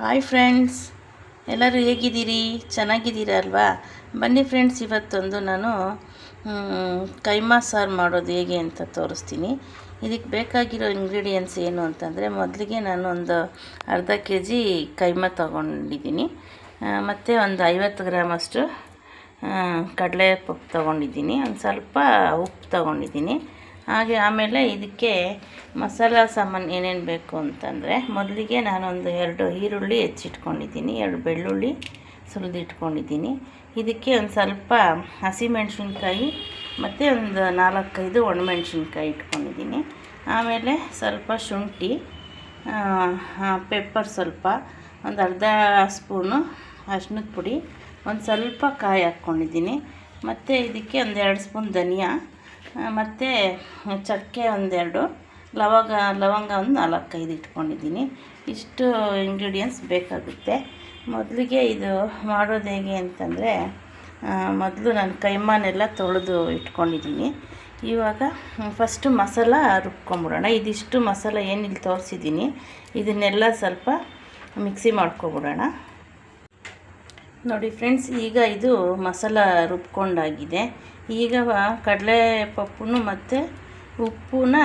Hi friends ಎಲ್ಲರೂ ಹೇಗಿದ್ದೀರಿ? ಚೆನ್ನಾಗಿದ್ದೀರ ಅಲ್ವಾ? ಬನ್ನಿ ಫ್ರೆಂಡ್ಸ್ ಇವತ್ತೊಂದು ನಾನು ಕೈಮಾ ಸಾರು ಮಾಡೋದು ಹೇಗೆ ಅಂತ ತೋರಿಸ್ತೀನಿ. ಇದಕ್ಕೆ ಬೇಕಾಗಿರೋ ಇಂಗ್ರೀಡಿಯೆಂಟ್ಸ್ ಏನು ಅಂತಂದರೆ, ಮೊದಲಿಗೆ ನಾನು ಒಂದು ಅರ್ಧ ಕೆ ಜಿ ಕೈಮಾ ತೊಗೊಂಡಿದ್ದೀನಿ. ಮತ್ತು ಒಂದು ಐವತ್ತು ಗ್ರಾಮಷ್ಟು ಕಡಲೆ ಪಪ್ಪು ತೊಗೊಂಡಿದ್ದೀನಿ. ಒಂದು ಸ್ವಲ್ಪ ಉಪ್ಪು ತೊಗೊಂಡಿದ್ದೀನಿ. ಹಾಗೆ ಆಮೇಲೆ ಇದಕ್ಕೆ ಮಸಾಲ ಸಾಮಾನು ಏನೇನು ಬೇಕು ಅಂತಂದರೆ ಮೊದಲಿಗೆ ನಾನೊಂದು ಎರಡು ಈರುಳ್ಳಿ ಹೆಚ್ಚಿಟ್ಕೊಂಡಿದ್ದೀನಿ, ಎರಡು ಬೆಳ್ಳುಳ್ಳಿ ಸುಲಿದಿಟ್ಕೊಂಡಿದ್ದೀನಿ. ಇದಕ್ಕೆ ಒಂದು ಸ್ವಲ್ಪ ಹಸಿಮೆಣ್ಸಿನ್ಕಾಯಿ ಮತ್ತು ಒಂದು ನಾಲ್ಕೈದು ಒಣಮೆಣ್ಸಿನ್ಕಾಯಿ ಇಟ್ಕೊಂಡಿದ್ದೀನಿ. ಆಮೇಲೆ ಸ್ವಲ್ಪ ಶುಂಠಿ ಪೆಪ್ಪರ್ ಸ್ವಲ್ಪ, ಒಂದು ಅರ್ಧ ಸ್ಪೂನು ಅರ್ಶಿನದ ಪುಡಿ, ಒಂದು ಸ್ವಲ್ಪ ಕಾಯಿ ಹಾಕ್ಕೊಂಡಿದ್ದೀನಿ. ಮತ್ತು ಇದಕ್ಕೆ ಒಂದೆರಡು ಸ್ಪೂನ್ ಧನಿಯಾ ಮತ್ತು ಚಕ್ಕೆ ಒಂದೆರಡು, ಲವಂಗ ಲವಂಗ ಒಂದು ನಾಲ್ಕೈದು ಇಟ್ಕೊಂಡಿದ್ದೀನಿ. ಇಷ್ಟು ಇಂಗ್ರೀಡಿಯೆಂಟ್ಸ್ ಬೇಕಾಗುತ್ತೆ. ಮೊದಲಿಗೆ ಇದು ಮಾಡೋದು ಹೇಗೆ ಅಂತಂದರೆ ಮೊದಲು ನಾನು ಕೈಮಾನೆಲ್ಲ ತೊಳೆದು ಇಟ್ಕೊಂಡಿದ್ದೀನಿ. ಇವಾಗ ಫಸ್ಟು ಮಸಾಲ ರುಬ್ಕೊಂಬಿಡೋಣ. ಇದಿಷ್ಟು ಮಸಾಲ ಏನು ಇಲ್ಲಿ ತೋರಿಸಿದ್ದೀನಿ, ಇದನ್ನೆಲ್ಲ ಸ್ವಲ್ಪ ಮಿಕ್ಸಿ ಮಾಡ್ಕೊಬಿಡೋಣ. ನೋಡಿ ಫ್ರೆಂಡ್ಸ್ ಈಗ ಇದು ಮಸಾಲ ರುಬ್ಕೊಂಡಾಗಿದೆ. ಈಗ ಕಡಲೆ ಪಪ್ಪು ಮತ್ತು ಉಪ್ಪನ್ನ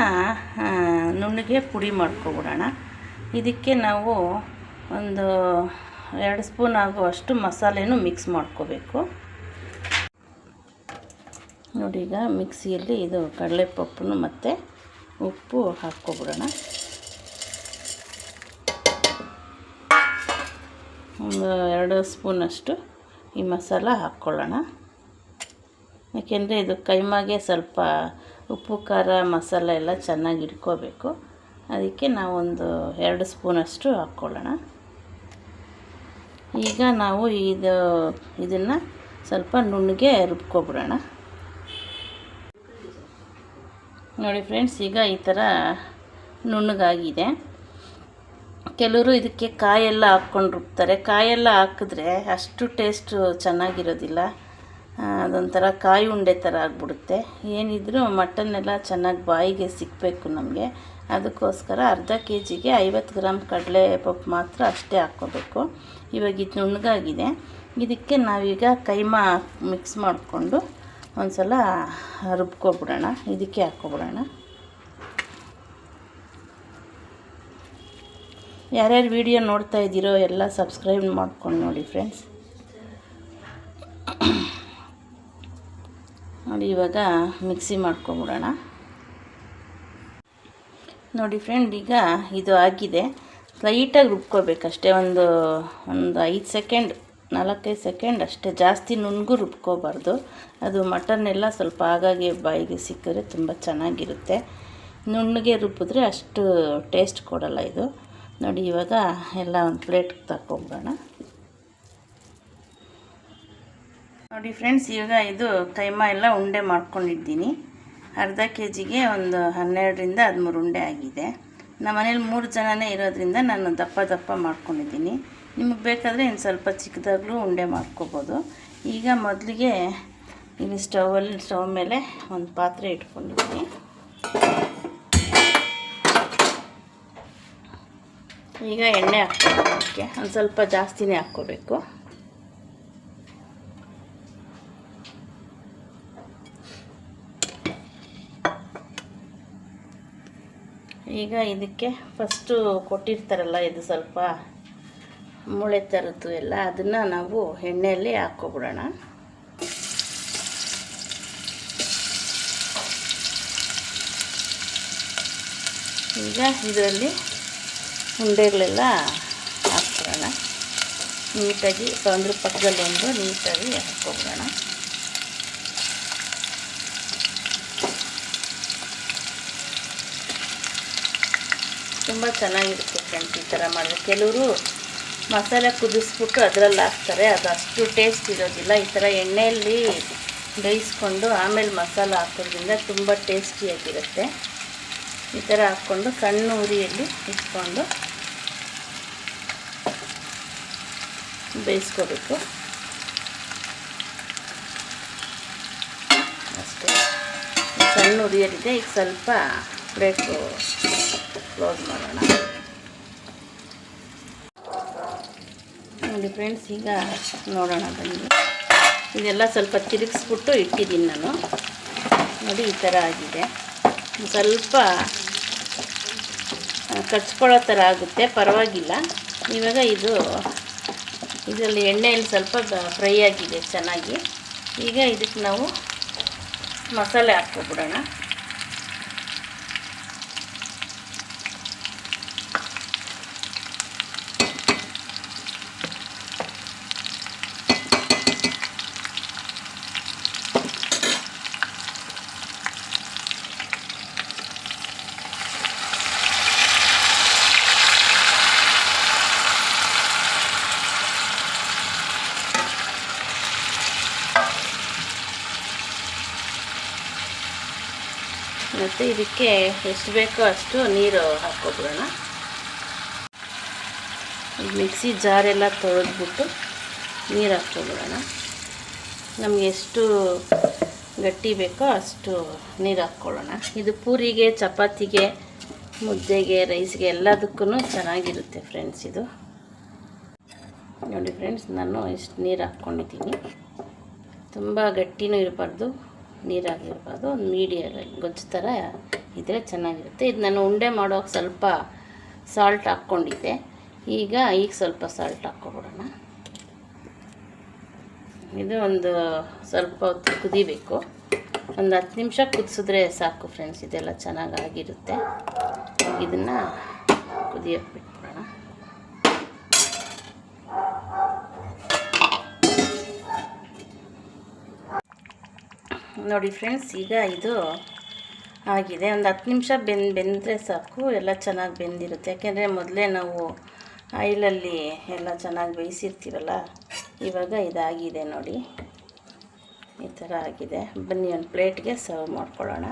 ಆ, ನುಣ್ಣಗೆ ಪುಡಿ ಮಾಡ್ಕೊಬಿಡೋಣ. ಇದಕ್ಕೆ ನಾವು ಒಂದು ಎರಡು ಸ್ಪೂನ್ ಆಗುವಷ್ಟು ಮಸಾಲೆನೂ ಮಿಕ್ಸ್ ಮಾಡ್ಕೋಬೇಕು. ನೋಡಿ ಈಗ ಮಿಕ್ಸಿಯಲ್ಲಿ ಇದು ಕಡಲೆ ಪಪ್ಪನ್ನು ಮತ್ತು ಉಪ್ಪು ಹಾಕ್ಕೊಬಿಡೋಣ. ಒಂದು ಎರಡು ಸ್ಪೂನಷ್ಟು ಈ ಮಸಾಲ ಹಾಕ್ಕೊಳ್ಳೋಣ. ಯಾಕೆಂದರೆ ಇದು ಕೈಮಾಗೆ ಸ್ವಲ್ಪ ಉಪ್ಪು, ಖಾರ, ಮಸಾಲ ಎಲ್ಲ ಚೆನ್ನಾಗಿ ಇಟ್ಕೋಬೇಕು. ಅದಕ್ಕೆ ನಾವೊಂದು ಎರಡು ಸ್ಪೂನಷ್ಟು ಹಾಕ್ಕೊಳ್ಳೋಣ. ಈಗ ನಾವು ಇದು, ಇದನ್ನು ಸ್ವಲ್ಪ ನುಣ್ಣಗೆ ರುಬ್ಕೊಬಿಡೋಣ. ನೋಡಿ ಫ್ರೆಂಡ್ಸ್, ಈಗ ಈ ಥರ ನುಣ್ಣಗಾಗಿದೆ. ಕೆಲವರು ಇದಕ್ಕೆ ಕಾಯೆಲ್ಲ ಹಾಕ್ಕೊಂಡು ರುಬ್ತಾರೆ. ಕಾಯೆಲ್ಲ ಹಾಕಿದ್ರೆ ಅಷ್ಟು ಟೇಸ್ಟು ಚೆನ್ನಾಗಿರೋದಿಲ್ಲ. ಅದೊಂಥರ ಕಾಯಿ ಉಂಡೆ ಥರ ಆಗಿಬಿಡುತ್ತೆ. ಏನಿದ್ರೂ ಮಟನ್ನೆಲ್ಲ ಚೆನ್ನಾಗಿ ಬಾಯಿಗೆ ಸಿಕ್ಕಬೇಕು ನಮಗೆ. ಅದಕ್ಕೋಸ್ಕರ ಅರ್ಧ ಕೆ ಜಿಗೆ ಐವತ್ತು ಗ್ರಾಮ್ ಕಡಲೆ ಪಪ್ಪು ಮಾತ್ರ ಅಷ್ಟೇ ಹಾಕ್ಕೋಬೇಕು. ಇವಾಗ ಇದು ನುಣ್ಣಗಾಗಿದೆ. ಇದಕ್ಕೆ ನಾವೀಗ ಕೈಮಾ ಮಿಕ್ಸ್ ಮಾಡಿಕೊಂಡು ಒಂದು ಸಲ ರುಬ್ಕೊಬಿಡೋಣ. ಇದಕ್ಕೆ ಹಾಕ್ಕೊಬಿಡೋಣ. ಯಾರ್ಯಾರು ವಿಡಿಯೋ ನೋಡ್ತಾ ಇದ್ದೀರೋ ಎಲ್ಲ ಸಬ್ಸ್ಕ್ರೈಬ್ ಮಾಡ್ಕೊಂಡು ನೋಡಿ ಫ್ರೆಂಡ್ಸ್. ನೋಡಿ ಇವಾಗ ಮಿಕ್ಸಿ ಮಾಡ್ಕೊಂಬಿಡೋಣ. ನೋಡಿ ಫ್ರೆಂಡ್, ಈಗ ಇದು ಆಗಿದೆ. ಲೈಟಾಗಿ ರುಬ್ಕೋಬೇಕಷ್ಟೇ, ಒಂದು ಒಂದು ಐದು ಸೆಕೆಂಡ್, ನಾಲ್ಕೈದು ಸೆಕೆಂಡ್ ಅಷ್ಟೇ. ಜಾಸ್ತಿ ನುಣ್ಣಗೂ ರುಬ್ಕೋಬಾರ್ದು. ಅದು ಮಟನ್ ಎಲ್ಲ ಸ್ವಲ್ಪ ಆಗಾಗ್ಗೆ ಬಾಯಿಗೆ ಸಿಕ್ಕಿದ್ರೆ ತುಂಬ ಚೆನ್ನಾಗಿರುತ್ತೆ. ನುಣ್ಣಗೆ ರುಬ್ಬಿದ್ರೆ ಅಷ್ಟು ಟೇಸ್ಟ್ ಕೊಡಲ್ಲ ಇದು. ನೋಡಿ ಇವಾಗ ಎಲ್ಲ ಒಂದು ಪ್ಲೇಟ್ಗೆ ತಗೊಂಬಿಡೋಣ ನೋಡಿ ಫ್ರೆಂಡ್ಸ್, ಈಗ ಇದು ಕೈಮಾ ಎಲ್ಲ ಉಂಡೆ ಮಾಡ್ಕೊಂಡಿದ್ದೀನಿ. ಅರ್ಧ ಕೆ ಜಿಗೆ ಒಂದು ಹನ್ನೆರಡರಿಂದ ಹದಿಮೂರು ಉಂಡೆ ಆಗಿದೆ. ನಮ್ಮ ಮನೇಲಿ ಮೂರು ಜನನೇ ಇರೋದ್ರಿಂದ ನಾನು ದಪ್ಪ ದಪ್ಪ ಮಾಡ್ಕೊಂಡಿದ್ದೀನಿ. ನಿಮಗೆ ಬೇಕಾದರೆ ಇನ್ನು ಸ್ವಲ್ಪ ಚಿಕ್ಕದಾಗಲೂ ಉಂಡೆ ಮಾಡ್ಕೋಬೋದು. ಈಗ ಮೊದಲಿಗೆ ಇಲ್ಲಿ ಸ್ಟವಲ್ಲಿ ಸ್ಟವ್ ಮೇಲೆ ಒಂದು ಪಾತ್ರೆ ಇಟ್ಕೊಂಡಿದ್ದೀನಿ. ಈಗ ಎಣ್ಣೆ ಹಾಕ್ಕೋಬೇಕು ಒಂದು ಸ್ವಲ್ಪ ಜಾಸ್ತಿನೇ ಹಾಕ್ಕೋಬೇಕು. ಈಗ ಇದಕ್ಕೆ ಫಸ್ಟು ಕೊಟ್ಟಿರ್ತಾರಲ್ಲ ಇದು ಸ್ವಲ್ಪ ಮೂಳೆ ಥರದ್ದು ಎಲ್ಲ, ಅದನ್ನು ನಾವು ಎಣ್ಣೆಯಲ್ಲಿ ಹಾಕ್ಕೊಬಿಡೋಣ. ಈಗ ಇದರಲ್ಲಿ ಉಂಡೆಗಳೆಲ್ಲ ಹಾಕ್ಬಿಡೋಣ. ನೀಟಾಗಿ ಅಂದರೆ ಪಕ್ಕದಲ್ಲಿ ಒಂದು ನೀಟಾಗಿ ಹಾಕ್ಕೊಬಿಡೋಣ. ತುಂಬ ಚೆನ್ನಾಗಿರುತ್ತೆ ಫ್ರೆಂಡ್ಸ್ ಈ ಥರ ಮಾಡಿದ್ರೆ. ಕೆಲವರು ಮಸಾಲೆ ಕುದಿಸ್ಬಿಟ್ಟು ಅದರಲ್ಲಿ ಹಾಕ್ತಾರೆ, ಅದು ಅಷ್ಟು ಟೇಸ್ಟ್ ಇರೋದಿಲ್ಲ. ಈ ಥರ ಎಣ್ಣೆಯಲ್ಲಿ ಬೇಯಿಸ್ಕೊಂಡು ಆಮೇಲೆ ಮಸಾಲೆ ಹಾಕೋದ್ರಿಂದ ತುಂಬ ಟೇಸ್ಟಿಯಾಗಿರುತ್ತೆ ಈ ಥರ ಹಾಕ್ಕೊಂಡು ಸಣ್ಣ ಉರಿಯಲ್ಲಿ ಇಟ್ಕೊಂಡು ಬೇಯಿಸ್ಕೋಬೇಕು. ಅಷ್ಟೇ. ಸಣ್ಣ ಉರಿಯಲ್ಲಿದೆ, ಈಗ ಸ್ವಲ್ಪ ಪ್ಲೇಟು ಕ್ಲೋಸ್ ಮಾಡೋಣ. ನೋಡಿ ಫ್ರೆಂಡ್ಸ್, ಈಗ ನೋಡೋಣ ಬನ್ನಿ. ಇದೆಲ್ಲ ಸ್ವಲ್ಪ ತಿರುಗಿಸ್ಬಿಟ್ಟು ಇಟ್ಟಿದ್ದೀನಿ ನಾನು. ನೋಡಿ, ಈ ಥರ ಆಗಿದೆ. ಸ್ವಲ್ಪ ಕಚ್ಕೊಳ್ಳೋ ಥರ ಆಗುತ್ತೆ. ಪರವಾಗಿಲ್ಲ. ಇವಾಗ ಇದು, ಇದರಲ್ಲಿ ಎಣ್ಣೆಯಲ್ಲಿ ಸ್ವಲ್ಪ ಫ್ರೈ ಆಗಿದೆ ಚೆನ್ನಾಗಿ. ಈಗ ಇದಕ್ಕೆ ನಾವು ಮಸಾಲೆ ಹಾಕ್ಕೊಬಿಡೋಣ. ಮತ್ತು ಇದಕ್ಕೆ ಎಷ್ಟು ಬೇಕೋ ಅಷ್ಟು ನೀರು ಹಾಕ್ಕೊಬಿಡೋಣ. ಮಿಕ್ಸಿ ಜಾರೆಲ್ಲ ತೊಳೆದ್ಬಿಟ್ಟು ನೀರು ಹಾಕ್ಕೊಬಿಡೋಣ. ನಮಗೆ ಎಷ್ಟು ಗಟ್ಟಿ ಬೇಕೋ ಅಷ್ಟು ನೀರು ಹಾಕ್ಕೊಳ್ಳೋಣ. ಇದು ಪೂರಿಗೆ, ಚಪಾತಿಗೆ, ಮುದ್ದೆಗೆ, ರೈಸ್ಗೆ ಎಲ್ಲದಕ್ಕೂ ಚೆನ್ನಾಗಿರುತ್ತೆ ಫ್ರೆಂಡ್ಸ್ ಇದು. ನೋಡಿ ಫ್ರೆಂಡ್ಸ್, ನಾನು ಇಷ್ಟು ನೀರು ಹಾಕ್ಕೊಂಡಿದ್ದೀನಿ. ತುಂಬ ಗಟ್ಟಿನೂ ಇರಬಾರ್ದು. ನೀರಾಗಿರಬಾರ್ದು ಒಂದು ಮೀಡಿಯಮ್ ಗೊಜ್ಜು ಥರ ಇದ್ದರೆ ಚೆನ್ನಾಗಿರುತ್ತೆ. ಇದು ನಾನು ಉಂಡೆ ಮಾಡೋಕೆ ಸ್ವಲ್ಪ ಸಾಲ್ಟ್ ಹಾಕ್ಕೊಂಡಿದ್ದೆ. ಈಗ ಈಗ ಸ್ವಲ್ಪ ಸಾಲ್ಟ್ ಹಾಕ್ಕೊಬಿಡೋಣ. ಇದು ಒಂದು ಸ್ವಲ್ಪ ಹೊತ್ತು ಕುದಿಬೇಕು. ಒಂದು ಹತ್ತು ನಿಮಿಷ ಕುದಿಸಿದ್ರೆ ಸಾಕು ಫ್ರೆಂಡ್ಸ್ ಇದೆಲ್ಲ ಚೆನ್ನಾಗಾಗಿರುತ್ತೆ. ಇದನ್ನು ಕುದಿಯೋಕೆ ಬಿಟ್ಬಿಡೋಣ ನೋಡಿ ಫ್ರೆಂಡ್ಸ್, ಈಗ ಇದು ಆಗಿದೆ. ಒಂದು ಹತ್ತು ನಿಮಿಷ ಬೆಂದು ಬೆಂದರೆ ಸಾಕು, ಎಲ್ಲ ಚೆನ್ನಾಗಿ ಬೆಂದಿರುತ್ತೆ. ಯಾಕೆಂದರೆ ಮೊದಲೇ ನಾವು ಆಯಿಲಲ್ಲಿ ಎಲ್ಲ ಚೆನ್ನಾಗಿ ಬೇಯಿಸಿರ್ತೀವಲ್ಲ, ಇವಾಗ ಇದಾಗಿದೆ ನೋಡಿ. ಈ ಥರ ಆಗಿದೆ. ಬನ್ನಿ, ಒಂದು ಪ್ಲೇಟ್ಗೆ ಸರ್ವ್ ಮಾಡ್ಕೊಳ್ಳೋಣ.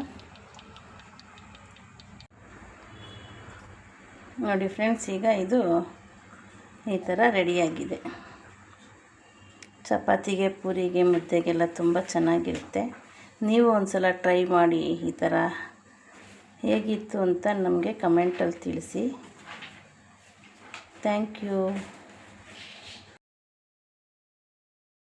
ನೋಡಿ ಫ್ರೆಂಡ್ಸ್, ಈಗ ಇದು ಈ ಥರ ರೆಡಿಯಾಗಿದೆ. ಚಪಾತಿಗೆ, ಪೂರಿಗೆ, ಮುದ್ದೆಗೆಲ್ಲ ತುಂಬ ಚೆನ್ನಾಗಿರುತ್ತೆ. ನೀವು ಒಂದು ಸಲ ಟ್ರೈ ಮಾಡಿ ಈ ಥರ ಹೇಗಿತ್ತು ಅಂತ ನಮಗೆ ಕಮೆಂಟಲ್ಲಿ ತಿಳಿಸಿ. Thank you.